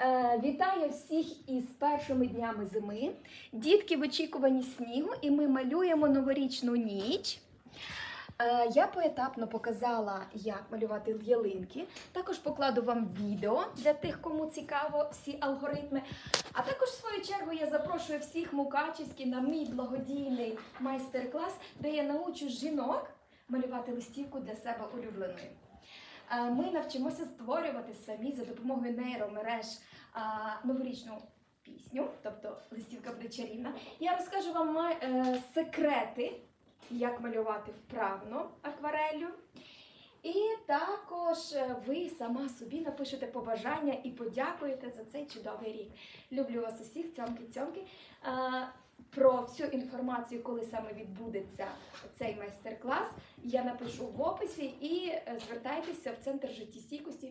Е, Вітаю всіх із першими днями зими. Дітки в очікуванні снігу, і ми малюємо новорічну ніч. Е, Я поетапно показала, як малювати ялинки. Також покладу вам відео для тих, кому цікаво всі алгоритми. А також, в свою чергу, я запрошую всіх мукачівських на мій благодійний майстер-клас, де я научу жінок малювати листівку для себе улюбленої. Е, Ми навчимося створювати самі за допомогою нейромереж новорічну пісню, тобто листівка буде чарівна. Я розкажу вам е, секрети, як малювати вправно аквареллю. Також е, ви сама собі напишете побажання і подякуєте за цей чудовий рік. Люблю вас усіх, цьомки-цьомки. Е, Про всю інформацію, коли саме відбудеться цей майстер-клас, я напишу в описі і е, звертайтеся в центр життєстійкості.